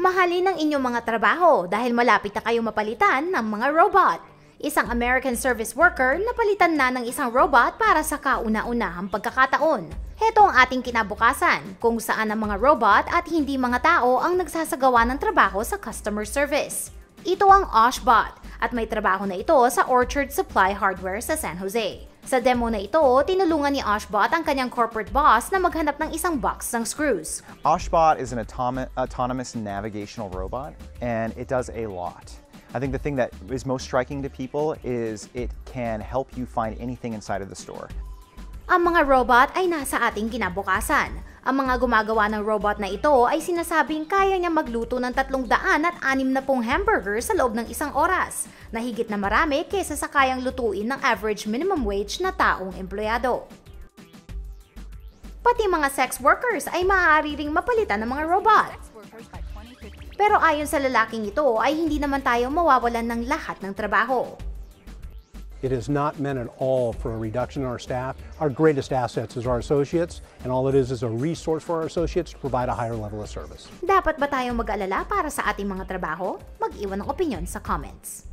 Mahalin ang inyong mga trabaho dahil malapit na kayo mapalitan ng mga robot. Isang American service worker napalitan na ng isang robot para sa kauna-unahang pagkakataon. Heto ang ating kinabukasan, kung saan ang mga robot at hindi mga tao ang nagsasagawa ng trabaho sa customer service. Ito ang Oshbot at may trabaho na ito sa Orchard Supply Hardware sa San Jose. Sa demo na ito, tinulungan ni Oshbot ang kanyang corporate boss na maghanap ng isang box ng screws. Oshbot is an automa- autonomous navigational robot, and it does a lot. I think the thing that is most striking to people is it can help you find anything inside of the store. Ang mga robot ay nasa ating kinabukasan. Ang mga gumagawa ng robot na ito ay sinasabing kaya niya magluto ng 300 at 60 hamburger sa loob ng isang oras, na higit na marami kaysa sa kayang lutuin ng average minimum wage na taong empleyado. Pati mga sex workers ay maaari ring mapalitan ng mga robot. Pero ayon sa lalaking ito ay hindi naman tayo mawawalan ng lahat ng trabaho. It is not meant at all for a reduction in our staff. Our greatest assets is our associates, and all it is is a resource for our associates to provide a higher level of service. Dapat ba tayong mag-alala para sa ating mga trabaho? Mag-iwan ng opinion sa comments.